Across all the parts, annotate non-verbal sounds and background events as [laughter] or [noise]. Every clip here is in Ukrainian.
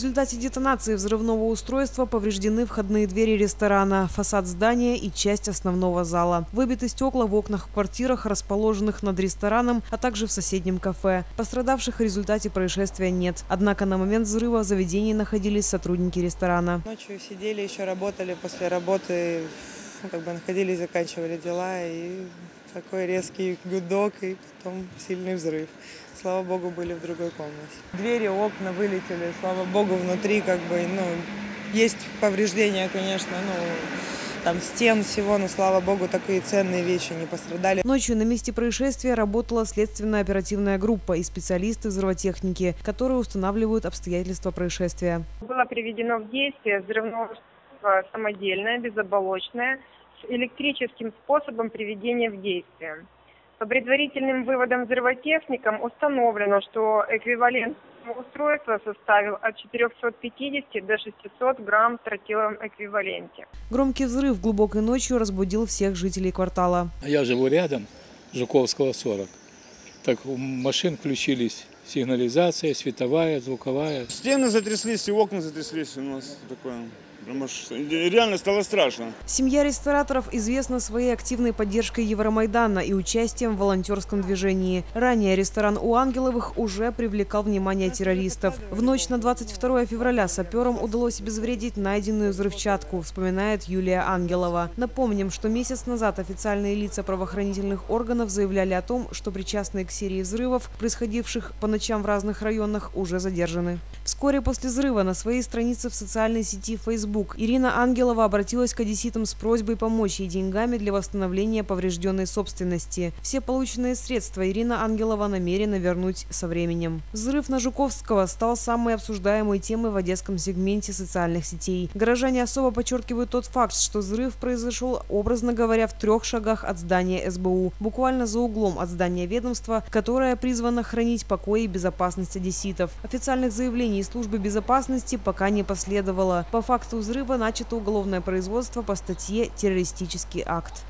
Результате детонации взрывного устройства повреждены входные двери ресторана, фасад здания и часть основного зала. Выбиты стекла в окнах в квартирах, расположенных над рестораном, а также в соседнем кафе. Пострадавших в результате происшествия нет. Однако на момент взрыва в заведении находились сотрудники ресторана. Ночью сидели, еще работали после работы, ну, как бы находились, заканчивали дела, и такой резкий гудок, и потом сильный взрыв. Слава богу, были в другой комнате. Двери, окна вылетели, слава богу, внутри как бы, ну, есть повреждения, конечно, ну, там стен всего, но слава богу, такие ценные вещи не пострадали. Ночью на месте происшествия работала следственная оперативная группа и специалисты взрывотехники, которые устанавливают обстоятельства происшествия. Было приведено в действие взрывное устройство самодельное, безоболочное, с электрическим способом приведения в действие. По предварительным выводам взрывотехникам установлено, что эквивалент устройства составил от 450 до 600 грамм в тротиловом эквиваленте. Громкий взрыв глубокой ночью разбудил всех жителей квартала. Я живу рядом, Жуковского 40. Так у машин включились сигнализация, световая, звуковая. Стены затряслись, и окна затряслись у нас такое. Прям аж реально стало страшно. Семья рестораторов известна своей активной поддержкой Евромайдана и участием в волонтерском движении. Ранее ресторан у Ангеловых уже привлекал внимание террористов. В ночь на 22 февраля саперам удалось обезвредить найденную взрывчатку, вспоминает Юлия Ангелова. Напомним, что месяц назад официальные лица правоохранительных органов заявляли о том, что причастные к серии взрывов, происходивших по ночам в разных районах, уже задержаны. Вскоре после взрыва на своей странице в социальной сети Facebook Ирина Ангелова обратилась к одесситам с просьбой помочь ей деньгами для восстановления поврежденной собственности. Все полученные средства Ирина Ангелова намерена вернуть со временем. Взрыв на Жуковского стал самой обсуждаемой темой в одесском сегменте социальных сетей. Горожане особо подчеркивают тот факт, что взрыв произошел, образно говоря, в трех шагах от здания СБУ, буквально за углом от здания ведомства, которое призвано хранить покой и безопасность одесситов. Официальных заявлений службы безопасности пока не последовало. По факту взрыва начато уголовное производство по статье «Террористический акт».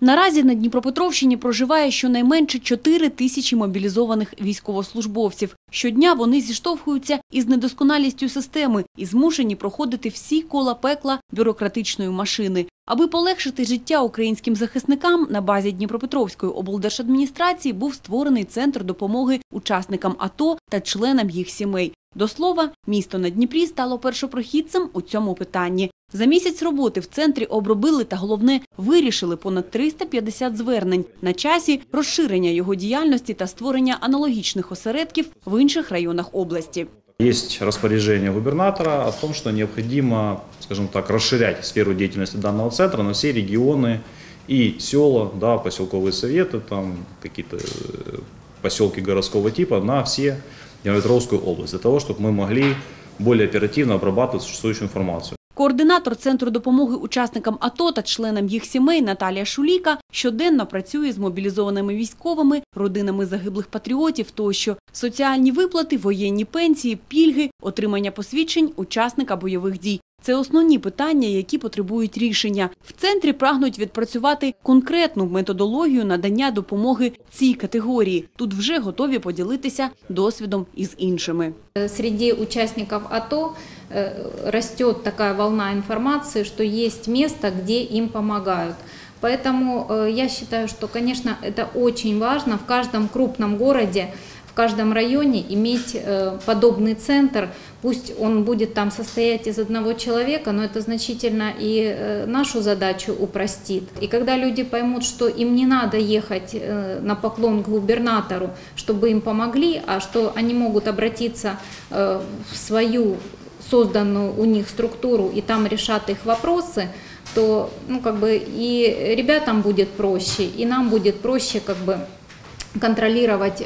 Наразі на Дніпропетровщині проживає щонайменше 4 тисячі мобілізованих військовослужбовців. Щодня вони зіштовхуються із недосконалістю системи і змушені проходити всі кола пекла бюрократичної машини. Аби полегшити життя українським захисникам, на базі Дніпропетровської облдержадміністрації був створений центр допомоги учасникам АТО та членам їх сімей. До слова, місто на Дніпрі стало першопрохідцем у цьому питанні. За місяць роботи в центрі обробили та головне вирішили понад 350 звернень. На часі розширення його діяльності та створення аналогічних осередків в інших районах області. Есть распоряжение губернатора о том, что необходимо, скажем так, расширять сферу деятельности данного центра на все регионы и села, да, поселковые советы, там какие-то э, поселки городского типа на все Днепропетровскую область, для того, чтобы мы могли более оперативно обрабатывать существующую информацию. Координатор Центру допомоги учасникам АТО та членам їх сімей Наталія Шуліка щоденно працює з мобілізованими військовими, родинами загиблих патріотів тощо. Соціальні виплати, воєнні пенсії, пільги, отримання посвідчень учасника бойових дій. Це основні питання, які потребують рішення. В центрі прагнуть відпрацювати конкретну методологію надання допомоги цій категорії. Тут вже готові поділитися досвідом із іншими. Среди участников АТО э, растет такая волна информации, что есть место, где им помогают. Поэтому э, я считаю, что, конечно, это очень важно в каждом крупном городе, в Каждом районе иметь э, подобный центр. Пусть он будет там состоять из одного человека, но это значительно и э, нашу задачу упростит. И когда люди поймут, что им не надо ехать э, на поклон к губернатору, чтобы им помогли, а что они могут обратиться в свою созданную у них структуру и там решат их вопросы, то ну, как бы и ребятам будет проще, и нам будет проще как бы контролировать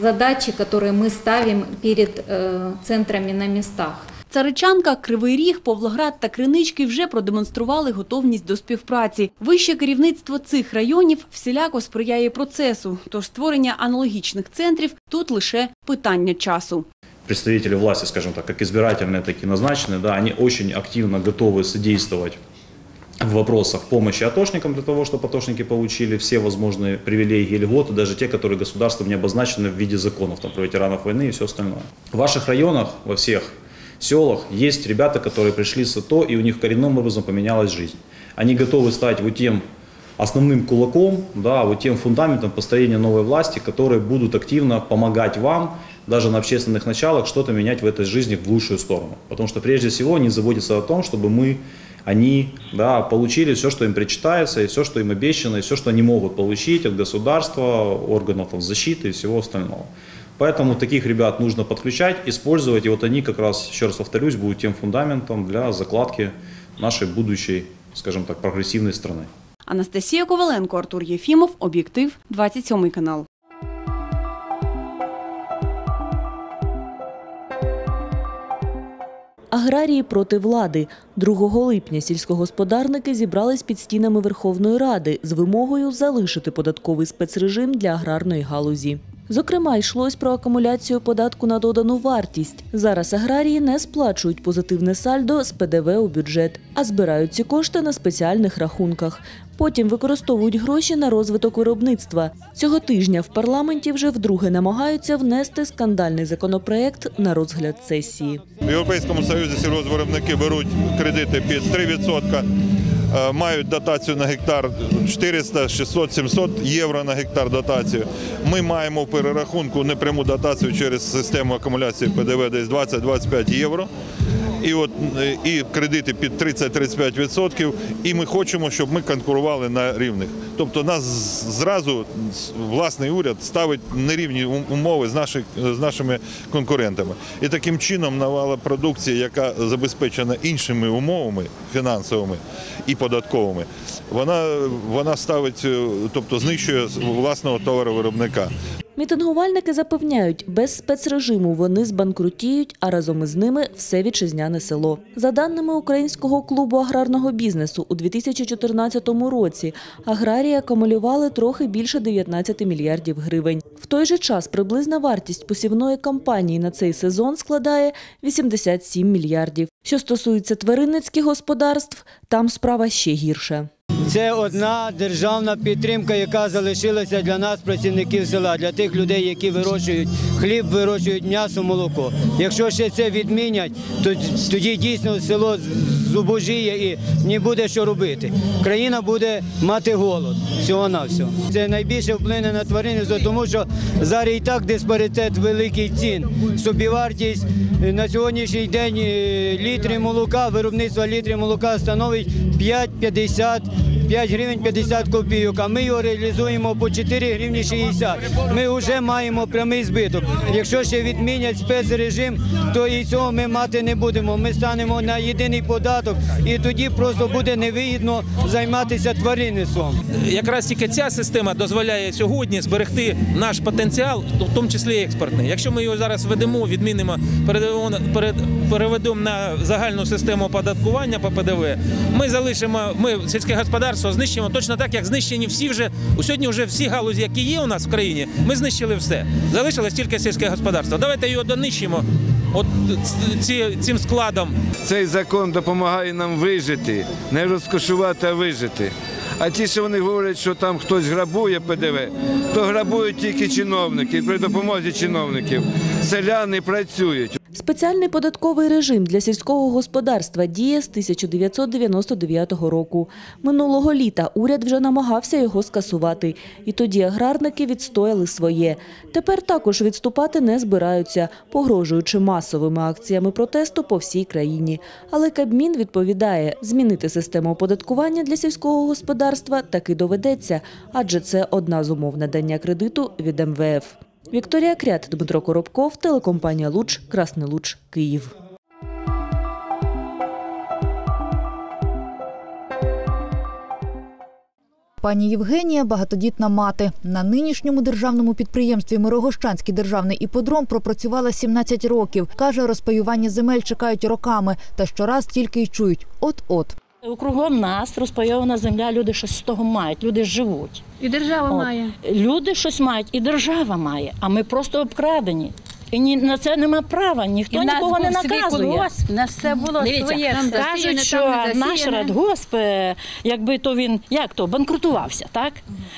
задачи, которые мы ставим перед э, центрами на местах. Царичанка, Кривий Ріг, Павлоград та Кринички вже продемонстрували готовність до співпраці. Вище керівництво цих районів всіляко сприяє процесу, тож створення аналогічних центрів тут лише питання часу. Представители власти, скажем так, как избирательные, так и назначенные, да, они очень активно готовы содействовать в вопросах помощи атошникам для того, чтобы атошники получили все возможные привилегии и льготы, даже те, которые государством не обозначены в виде законов, там, про ветеранов войны и все остальное. В ваших районах, во всех селах есть ребята, которые пришли с АТО, и у них коренным образом поменялась жизнь. Они готовы стать вот тем основным кулаком, да, вот тем фундаментом построения новой власти, которые будут активно помогать вам даже на общественных началах что-то менять в этой жизни в лучшую сторону. Потому что прежде всего они заботятся о том, чтобы мы, они да, получили все, что им причитается, и все, что им обещано, и все, что они могут получить от государства, органов там, защиты и всего остального. Поэтому таких ребят нужно подключать, использовать, и вот они как раз, еще раз повторюсь, будут тем фундаментом для закладки нашей будущей, скажем так, прогрессивной страны. Анастасія Коваленко, Артур Єфімов, Об'єктив, 27 канал. Аграрії проти влади. 2 липня сільськогосподарники зібрались під стінами Верховної Ради з вимогою залишити податковий спецрежим для аграрної галузі. Зокрема, йшлось про акумуляцію податку на додану вартість. Зараз аграрії не сплачують позитивне сальдо з ПДВ у бюджет, а збирають ці кошти на спеціальних рахунках. Потім використовують гроші на розвиток виробництва. Цього тижня в парламенті вже вдруге намагаються внести скандальний законопроект на розгляд сесії. В Європейському Союзі сільгоспвиробники беруть кредити під 3%, е, мають дотацію на гектар 400, 600, 700 євро на гектар дотацію. Ми маємо в перерахунку непряму дотацію через систему акумуляції ПДВ десь 20-25 євро. І от е, і кредити під 30-35%, і ми хочемо, щоб ми конкурували на рівних. Тобто нас зразу власний уряд ставить нерівні умови з, наших, з нашими конкурентами. І таким чином навала продукція, яка забезпечена іншими умовами фінансовими і податковими, вона, вона ставить, е, тобто знищує власного товаровиробника. Мітингувальники запевняють, без спецрежиму вони збанкрутіють, а разом із ними все вітчизняне село. За даними Українського клубу аграрного бізнесу, у 2014 році аграрії акумулювали трохи більше 19 мільярдів гривень. В той же час приблизна вартість посівної кампанії на цей сезон складає 87 мільярдів. Що стосується тваринницьких господарств, там справа ще гірша. Це одна державна підтримка, яка залишилася для нас, працівників села, для тих людей, які вирощують хліб, вирощують м'ясо, молоко. Якщо ще це відмінять, то тоді дійсно село зубожіє і не буде що робити. Країна буде мати голод всього на всього. Це найбільше вплине на тваринництво, тому що зараз і так диспаритет великий цін. Собівартість на сьогоднішній день е, літри молока, виробництво літрів молока становить 5,50 5 гривень 50 копійок, а ми його реалізуємо по 4 гривні 60. Ми вже маємо прямий збиток. Якщо ще відмінять спецрежим, то і цього ми мати не будемо. Ми станемо на єдиний податок, і тоді просто буде невигідно займатися тваринництвом. Якраз тільки ця система дозволяє сьогодні зберегти наш потенціал, в тому числі експортний. Якщо ми його зараз ведемо, відмінимо, переведемо, на загальну систему оподаткування по ПДВ, ми залишимо, ми сільське господарство знищимо точно так, як знищені всі вже сьогодні. Вже всі галузі, які є у нас в країні, ми знищили все. Залишилось тільки сільське господарство. Давайте його донищимо. От цим складом цей закон допомагає нам вижити, не розкошувати, а вижити. А ті, що вони говорять, що там хтось грабує ПДВ, то грабують тільки чиновники. При допомозі чиновників селяни працюють. Спеціальний податковий режим для сільського господарства діє з 1999 року. Минулого літа уряд вже намагався його скасувати, і тоді аграрники відстояли своє. Тепер також відступати не збираються, погрожуючи масовими акціями протесту по всій країні. Але Кабмін відповідає, змінити систему оподаткування для сільського господарства таки доведеться, адже це одна з умов надання кредиту від МВФ. Вікторія Крят, Дмитро Коробков, телекомпанія Луч, Красний Луч, Київ. Пані Євгенія багатодітна мати. На нинішньому державному підприємстві Мирогощанський державний іподром пропрацювала 17 років. Каже, розпаювання земель чекають роками та щораз тільки й чують от-от. Кругом нас розпайована земля, люди щось з того мають, люди живуть. І держава От. має. Люди щось мають, і держава має, а ми просто обкрадені. І ні, на це нема права, ніхто І нікого не наказує. у нас все було Дивіться, своє, все кажуть, засіяне, що там наш радгосп, е, якби то він як то банкрутувався, так?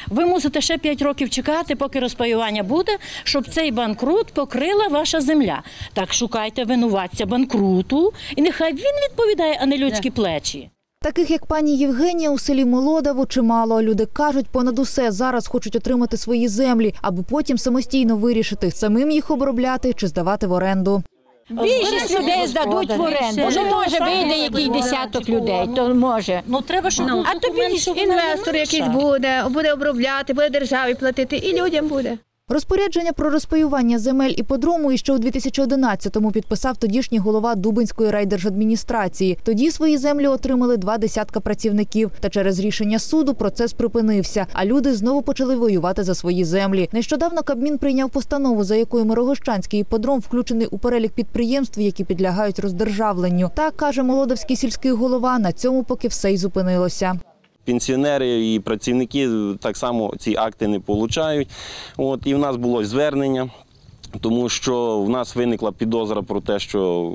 Ви мусите ще 5 років чекати, поки розпаювання буде, щоб цей банкрут покрила ваша земля. Так шукайте винуватця банкруту, і нехай він відповідає, а не людські плечі. Таких як пані Євгенія у селі Молодово чимало. Люди кажуть, понад усе зараз хочуть отримати свої землі, аби потім самостійно вирішити, самим їх обробляти чи здавати в оренду. Більшість людей здадуть в оренду. Ну, може, вийде який десяток людей, то може. Ну, треба, щоб був А тобі інвестор якийсь буде, буде обробляти, буде державі платити, і людям буде. Розпорядження про розпаювання земель іподрому іще у 2011-му підписав тодішній голова Дубинської райдержадміністрації. Тоді свої землі отримали два десятка працівників. Та через рішення суду процес припинився, а люди знову почали воювати за свої землі. Нещодавно Кабмін прийняв постанову, за якою Мирогощанський іподром включений у перелік підприємств, які підлягають роздержавленню. Так каже молодовський сільський голова. На цьому поки все й зупинилося. Пенсіонери і працівники так само ці акти не получають. От, і в нас було звернення, тому що в нас виникла підозра про те, що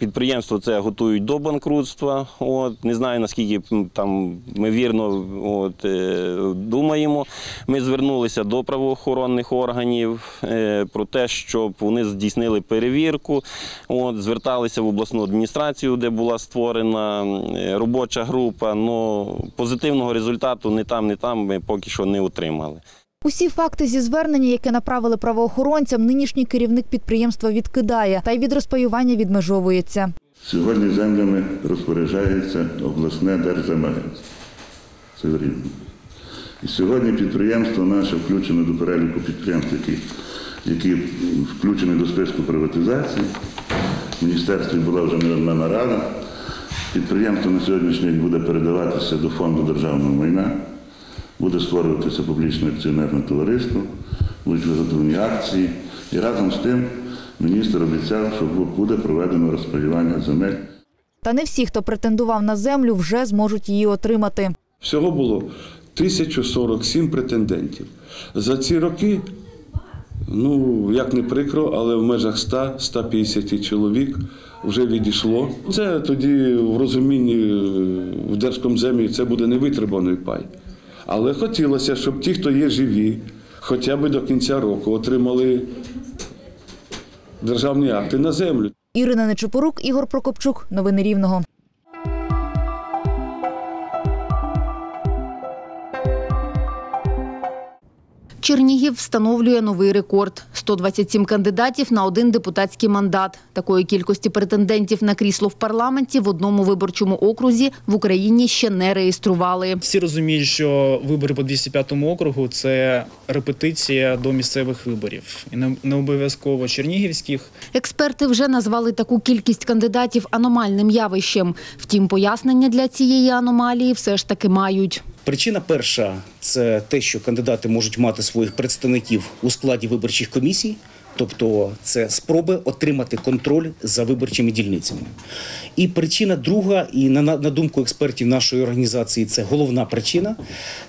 підприємство це готують до банкрутства. От, не знаю, наскільки там ми вірно от, е, думаємо. Ми звернулися до правоохоронних органів е, про те, щоб вони здійснили перевірку. От, зверталися в обласну адміністрацію, де була створена е, робоча група. Ну, позитивного результату не там, не там ми поки що не отримали. Усі факти зі звернення, яке направили правоохоронцям, нинішній керівник підприємства відкидає та й від розпаювання відмежовується. Сьогодні землями розпоряджається обласне держземагентство. Це в І сьогодні підприємство наше включене до переліку підприємств, які, які включені до списку приватизації. В міністерстві була вже не одна нарада. Підприємство на сьогоднішній день буде передаватися до фонду державного майна, буде створюватися публічне акціонерне товариство, будуть виготовлені акції. І разом з тим міністр обіцяв, що буде проведено розпаювання земель. Та не всі, хто претендував на землю, вже зможуть її отримати. Всього було 1047 претендентів. За ці роки, ну як не прикро, але в межах 100-150 чоловік вже відійшло. Це тоді в розумінні е, в Держкомземі це буде невитребаний пай. Але хотілося, щоб ті, хто є живі, хоча б до кінця року отримали державні акти на землю. Ірина Нечепорук, Ігор Прокопчук. Новини Рівного. Чернігів встановлює новий рекорд – 127 кандидатів на один депутатський мандат. Такої кількості претендентів на крісло в парламенті в одному виборчому окрузі в Україні ще не реєстрували. Всі розуміють, що вибори по 205 округу це репетиція до місцевих виборів, і не- обов'язково чернігівських. Експерти вже назвали таку кількість кандидатів аномальним явищем. Втім, пояснення для цієї аномалії все ж таки мають. Причина перша це те, що кандидати можуть мати своїх представників у складі виборчих комісій, тобто це спроби отримати контроль за виборчими дільницями. І причина друга, і на, на думку експертів нашої організації, це головна причина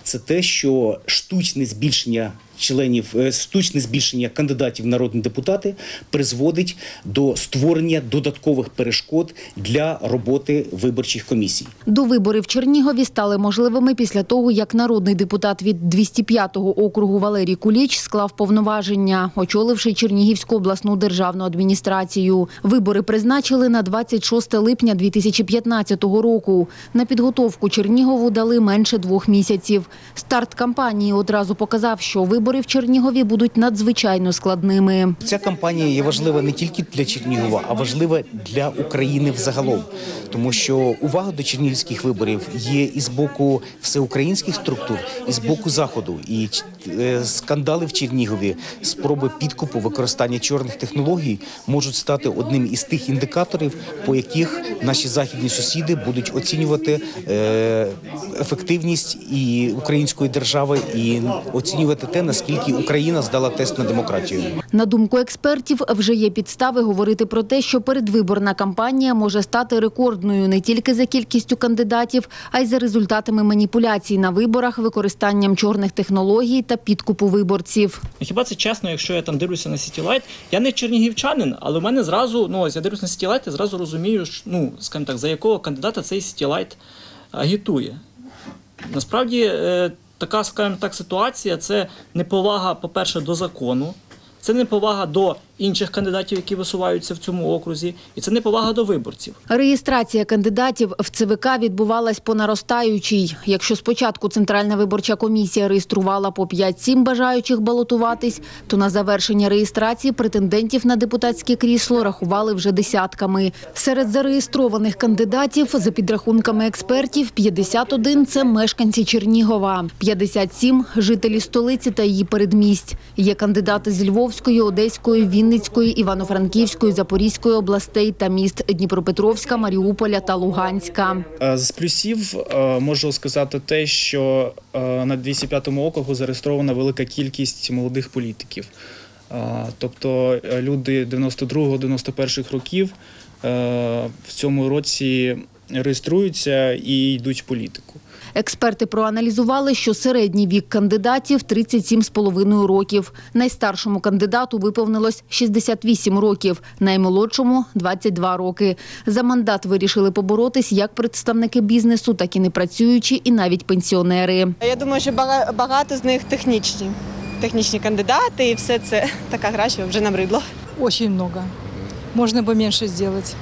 це те, що штучне збільшення членів, е, штучне збільшення кандидатів в народні депутати призводить до створення додаткових перешкод для роботи виборчих комісій. До вибори в Чернігові стали можливими після того, як народний депутат від 205-го округу Валерій Куліч склав повноваження, очоливши Чернігівську обласну державну адміністрацію. Вибори призначили на 26 липня 2015 року. На підготовку Чернігову дали менше двох місяців. Старт кампанії одразу показав, що вибори в Чернігові будуть надзвичайно складними. Ця кампанія є важлива не тільки для Чернігова, а важлива для України взагалом, тому що увага до чернігівських виборів є і з боку всеукраїнських структур, і з боку заходу. І е, скандали в Чернігові, спроби підкупу, використання чорних технологій можуть стати одним із тих індикаторів, по яких наші західні сусіди будуть оцінювати е, ефективність і української держави, і оцінювати те, наскільки наскільки Україна здала тест на демократію. На думку експертів, вже є підстави говорити про те, що передвиборна кампанія може стати рекордною не тільки за кількістю кандидатів, а й за результатами маніпуляцій на виборах, використанням чорних технологій та підкупу виборців. Хіба це чесно, якщо я там дивлюся на Сітілайт? Я не чернігівчанин, але в мене зразу, ну ось я дивлюся на Сітілайт, я зразу розумію, що, ну, скажімо так, за якого кандидата цей Сітілайт агітує. Насправді, е, така, скажімо так, ситуація це неповага, по-перше, до закону, це неповага до інших кандидатів, які висуваються в цьому окрузі, і це неповага до виборців. Реєстрація кандидатів в ЦВК відбувалась по наростаючій. Якщо спочатку Центральна виборча комісія реєструвала по 5-7 бажаючих балотуватись, то на завершення реєстрації претендентів на депутатське крісло рахували вже десятками. Серед зареєстрованих кандидатів, за підрахунками експертів, 51 – це мешканці Чернігова, 57 – жителі столиці та її передмість. Є кандидати з Львовської, Одеської, Вінницької, Івано-Франківської, Запорізької областей та міст Дніпропетровська, Маріуполя та Луганська. Е, З плюсів е, можу сказати те, що е, на 205-му округу зареєстрована велика кількість молодих політиків. Тобто люди 92-91 років в цьому році реєструються і йдуть в політику. Експерти проаналізували, що середній вік кандидатів 37,5 років. Найстаршому кандидату виповнилось 68 років, наймолодшому – 22 роки. За мандат вирішили поборотись як представники бізнесу, так і непрацюючі, і навіть пенсіонери. Я думаю, що бага- багато з них технічні. Технічні кандидати, і все це [laughs] така гра, що вже набридло. Очень много. Можно бы меньше сделать.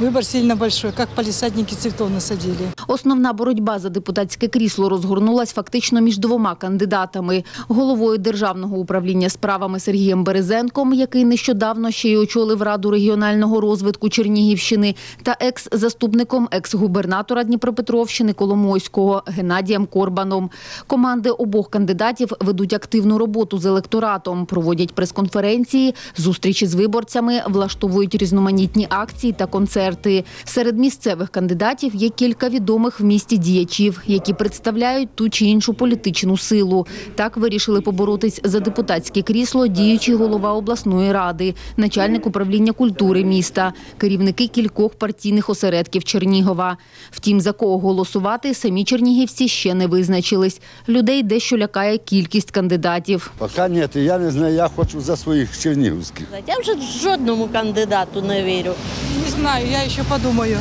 Выбор сильно большой, как полисадники цветов насадили. Основна боротьба за депутатське крісло розгорнулась фактично між двома кандидатами: головою державного управління справами Сергієм Березенком, який нещодавно ще й очолив раду регіонального розвитку Чернігівщини, та екс-заступником екс-губернатора Дніпропетровщини Коломойського Геннадієм Корбаном. Команди обох кандидатів ведуть активну роботу з електоратом, проводять прес-конференції, зустрічі з виборцями, влаштовують різноманітні акції та концерти. Серед місцевих кандидатів є кілька відомих в місті діячів, які представляють ту чи іншу політичну силу. Так вирішили поборотись за депутатське крісло діючий голова обласної ради, начальник управління культури міста, керівники кількох партійних осередків Чернігова. Втім, за кого голосувати, самі чернігівці ще не визначились. Людей дещо лякає кількість кандидатів. Поки ні, я не знаю, я хочу за своїх чернігівських. Я вже жодному кандидату не вірю. Не знаю, я ще подумаю.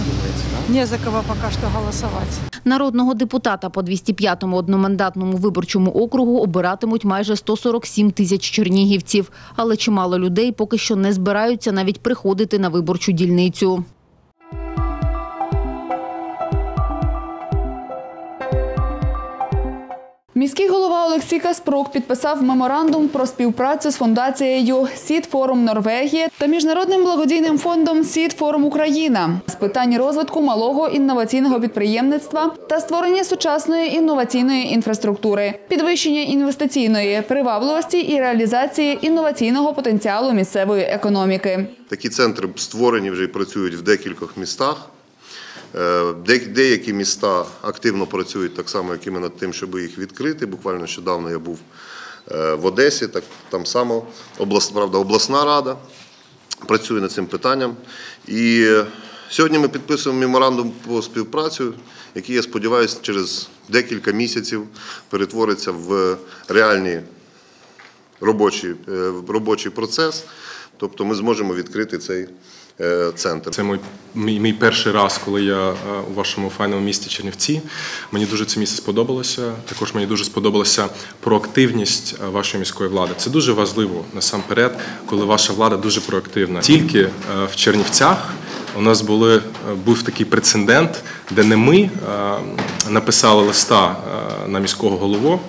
Не за кого поки що голосувати. Народного депутата по 205-му одномандатному виборчому округу обиратимуть майже 147 тисяч чернігівців. Але чимало людей поки що не збираються навіть приходити на виборчу дільницю. Міський голова Олексій Каспрук підписав меморандум про співпрацю з фундацією Сід Форум Норвегія та міжнародним благодійним фондом Сід Форум Україна з питань розвитку малого інноваційного підприємництва та створення сучасної інноваційної інфраструктури, підвищення інвестиційної привабливості і реалізації інноваційного потенціалу місцевої економіки. Такі центри створені вже і працюють в декількох містах. Е, де- Деякі міста активно працюють так само, як і ми над тим, щоб їх відкрити. Буквально нещодавно я був е, в Одесі, так там само облас, правда, обласна рада працює над цим питанням. І е, сьогодні ми підписуємо меморандум по співпрацю, який, я сподіваюся, через декілька місяців перетвориться в реальні робочий, робочий процес. Тобто ми зможемо відкрити цей центр. Це мій, мій, мій перший раз, коли я е, у вашому файному місті Чернівці. Мені дуже це місце сподобалося. Також мені дуже сподобалася проактивність е, вашої міської влади. Це дуже важливо насамперед, коли ваша влада дуже проактивна. Тільки е, в Чернівцях у нас були, е, був такий прецедент, де не ми е, написали листа е, на міського голову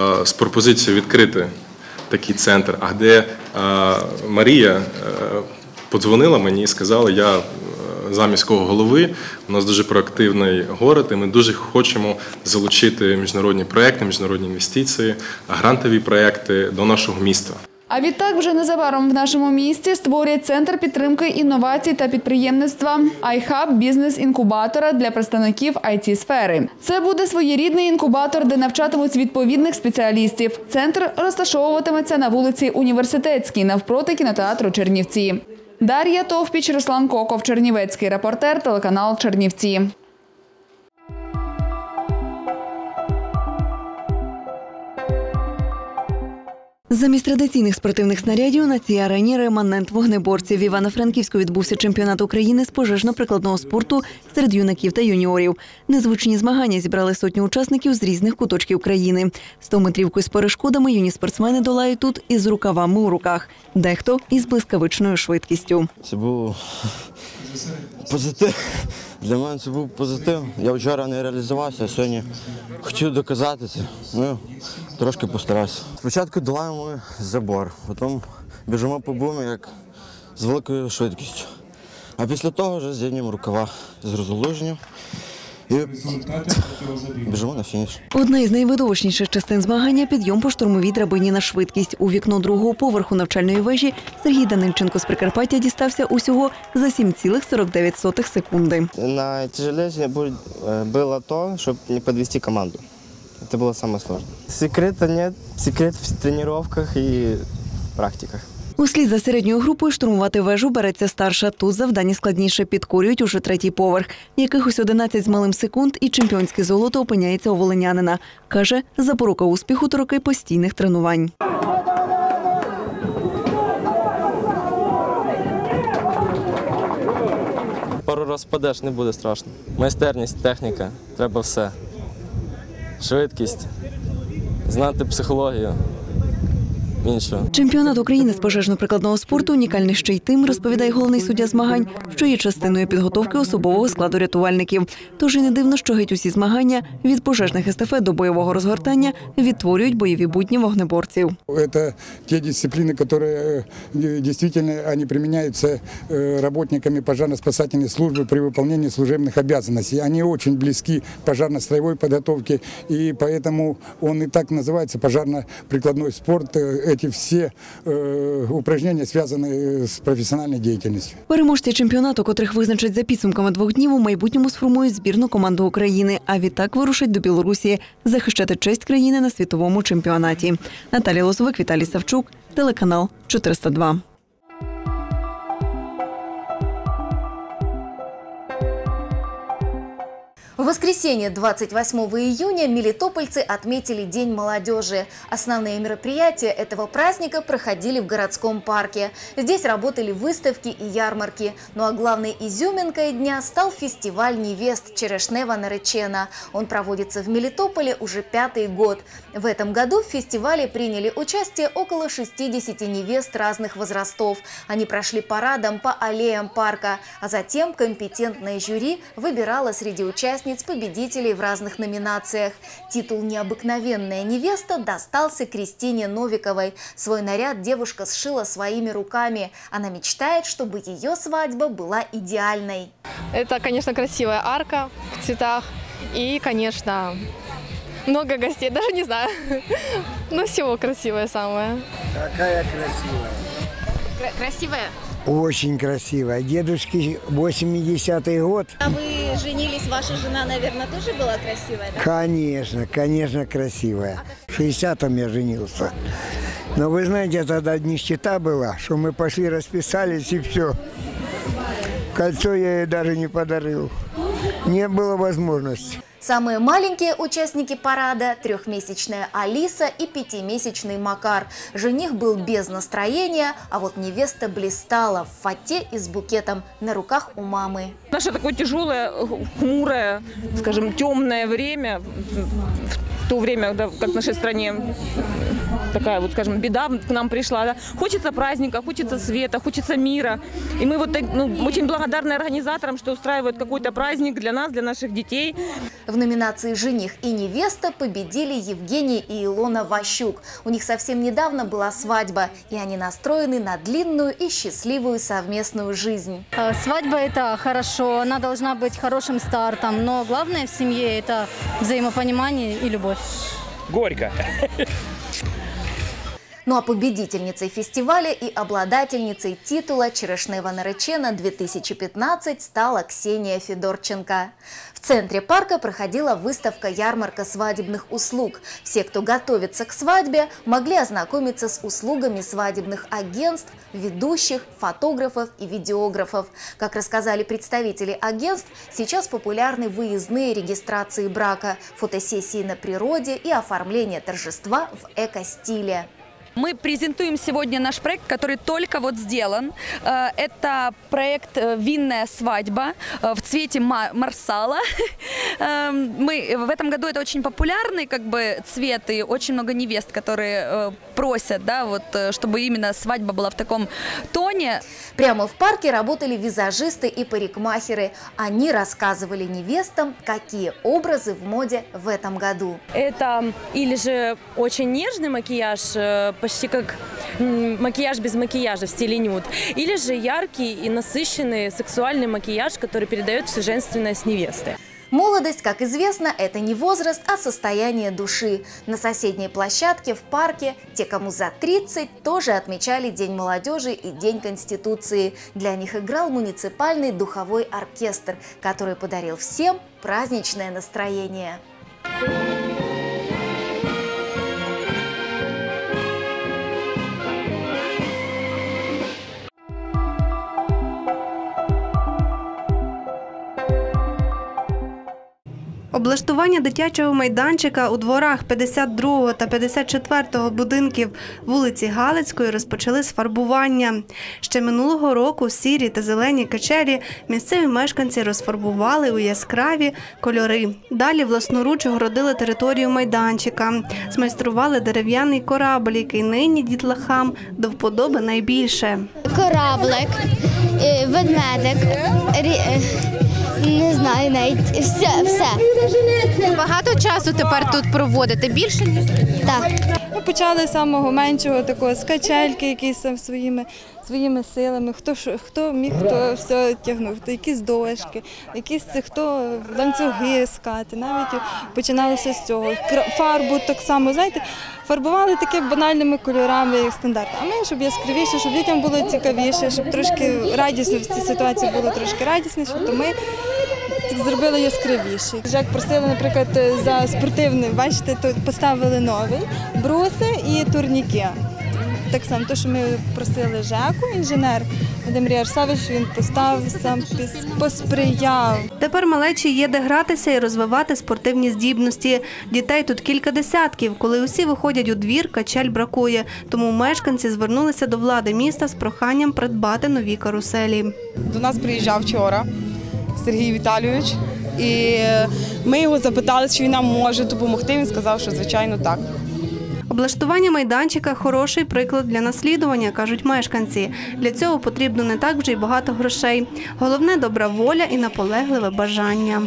е, з пропозицією відкрити такий центр, а де е, Марія е, подзвонила мені і сказала, я е, за міського голови, у нас дуже проактивний город, і ми дуже хочемо залучити міжнародні проекти, міжнародні інвестиції, грантові проекти до нашого міста. А відтак вже незабаром в нашому місті створять центр підтримки інновацій та підприємництва iHub бізнес-інкубатора для представників it сфери Це буде своєрідний інкубатор, де навчатимуть відповідних спеціалістів. Центр розташовуватиметься на вулиці Університетській навпроти кінотеатру Чернівці. Дар'я Товпіч, Руслан Коков, Чернівецький репортер, телеканал Чернівці. Замість традиційних спортивних снарядів на цій арені реманент вогнеборців. В Івано-Франківську відбувся чемпіонат України з пожежно-прикладного спорту серед юнаків та юніорів. Незвичні змагання зібрали сотню учасників з різних куточків країни. Сто метрівку з перешкодами юні спортсмени долають тут із рукавами у руках. Дехто із блискавичною швидкістю. Це був позитив. Для мене це був позитив. Я вчора не реалізувався, а сьогодні хотів доказати це. Ну, трошки постарався. Спочатку долаємо забор, потім біжимо по бумі як з великою швидкістю. А після того вже з'єднуємо рукава з розгалуженням і біжимо на фініш. Одна із найвидовищніших частин змагання підйом по штурмовій драбині на швидкість. У вікно другого поверху навчальної вежі Сергій Данильченко з Прикарпаття дістався усього за 7,49 секунди. Наитяжелее будет, э, было то, чтобы не подвести команду. Это было самое сложное. Секрета нет. Секрет в тренировках и в практиках. Услід за середньою групою штурмувати вежу береться старша. Тут завдання складніше підкорюють уже третій поверх. Якихось 11 з малим секунд і чемпіонське золото опиняється у волинянина. Каже, запорука успіху то роки постійних тренувань. Пару раз впадеш, не буде страшно. Майстерність, техніка, треба все. Швидкість, знати психологію Іншого. Чемпіонат України з пожежно-прикладного спорту унікальний ще й тим, розповідає головний суддя змагань, що є частиною підготовки особового складу рятувальників. Тож і не дивно, що геть усі змагання від пожежних естафет до бойового розгортання відтворюють бойові будні вогнеборців. Это те дисциплины, которые э, действительно они применяются э, работниками пожарно-спасательной службы при выполнении служебных обязанностей. Они очень близки к пожарно-строевой подготовке, и поэтому он и так называется пожарно-прикладной спорт. Э, Эти все э, упражнения связаны с профессиональной деятельностью. Переможці чемпіонату, котрих визначать за підсумками двох днів, у майбутньому сформують збірну команду України, а відтак вирушать до Білорусі захищати честь країни на світовому чемпіонаті. Наталія Лозовик, Віталій Савчук, телеканал 402. В воскресенье 28 июня мелитопольцы отметили День молодежи. Основные мероприятия этого праздника проходили в городском парке. Здесь работали выставки и ярмарки. Ну а главной изюминкой дня стал фестиваль невест Черешнева Наречена. Он проводится в Мелитополе уже пятый год. В этом году в фестивале приняли участие около 60 невест разных возрастов. Они прошли парадом по аллеям парка, а затем компетентное жюри выбирало среди участниц победителей в разных номинациях. Титул «Необыкновенная невеста» достался Кристине Новиковой. Свой наряд девушка сшила своими руками. Она мечтает, чтобы ее свадьба была идеальной. Это, конечно, красивая арка в цветах. И, конечно, много гостей. Даже не знаю. [laughs] Но всего красивое самое. Какая красивая. Красивая? Очень красивая. Дедушки 80-й год. А вы женились, ваша жена, наверное, тоже была красивая, Конечно, конечно, красивая. В 60-м я женился. Но вы знаете, тогда нищета была, что мы пошли расписались и все. Кольцо я ей даже не подарил. Не было возможности. Самые маленькие участники парада – трехмесячная Алиса и пятимесячный Макар. Жених был без настроения, а вот невеста блистала в фате и с букетом на руках у мамы. Наше такое тяжелое, хмурое, скажем, темное время, в то время, когда, как в нашей стране такая вот, скажем, беда к нам пришла. да. Хочется праздника, хочется света, хочется мира. И мы вот так, ну, очень благодарны организаторам, что устраивают какой-то праздник для нас, для наших детей. В номинации «Жених и невеста» победили Евгений и Илона Ващук. У них совсем недавно была свадьба, и они настроены на длинную и счастливую совместную жизнь. Э, Свадьба – это хорошо, она должна быть хорошим стартом, но главное в семье – это взаимопонимание и любовь. Горько. Ну а победительницей фестиваля и обладательницей титула «Черешнева наречена 2015» стала Ксения Федорченко. В центре парка проходила выставка-ярмарка свадебных услуг. Все, кто готовится к свадьбе, могли ознакомиться с услугами свадебных агентств, ведущих, фотографов и видеографов. Как рассказали представители агентств, сейчас популярны выездные регистрации брака, фотосессии на природе и оформление торжества в эко-стиле. Мы презентуем сегодня наш проект, который только вот сделан. Э, Это проект э, «Винная свадьба» э, в цвете ма- марсала. [laughs] Эм, Мы в этом году это очень популярный как бы цвет и очень много невест, которые просят, да, вот, чтобы именно свадьба была в таком тоне. Прямо в парке работали визажисты и парикмахеры. Они рассказывали невестам, какие образы в моде в этом году. Это или же очень нежный макияж, э, почти как макияж без макияжа в стиле нюд, или же яркий и насыщенный сексуальный макияж, который передает всю женственность невесты. Молодость, как известно, это не возраст, а состояние души. На соседней площадке в парке те, кому за 30, тоже отмечали День молодежи и День Конституции. Для них играл муниципальный духовой оркестр, который подарил всем праздничное настроение. Облаштування дитячого майданчика у дворах 52 та 54 будинків вулиці Галицької розпочали з фарбування. Ще минулого року сірі та зелені качелі місцеві мешканці розфарбували у яскраві кольори. Далі власноруч огородили територію майданчика, змайстрували дерев'яний корабль, який нині дітлахам до вподоби найбільше. Кораблик, е, ведмедик, е, не знаю навіть все. все. Багато часу тепер тут проводите більше ніж так. Почали з самого меншого такого з качельки, якісь там своїми своїми силами. Хто хто міг, хто все тягнув, якісь дошки, якісь це хто ланцюги скати. Навіть починалося з цього. Фарбу так само, знаєте, фарбували такими банальними кольорами, як стандартно. А ми щоб яскравіше, щоб дітям було цікавіше, щоб трошки радісно в цій ситуації було трошки радісніше, то ми зробили яскравіше. Як просили, наприклад, за спортивний, бачите, тут поставили новий бруси і турніки. Так само, те, що ми просили ЖЕКу, інженер Володимир Ярсавич, він поставив сам посприяв. Тепер малечі є де гратися і розвивати спортивні здібності. Дітей тут кілька десятків. Коли усі виходять у двір, качель бракує. Тому мешканці звернулися до влади міста з проханням придбати нові каруселі. До нас приїжджав вчора Сергій Віталійович, і ми його запитали, чи він нам може допомогти. Він сказав, що звичайно так. Облаштування майданчика хороший приклад для наслідування, кажуть мешканці. Для цього потрібно не так вже й багато грошей. Головне добра воля і наполегливе бажання.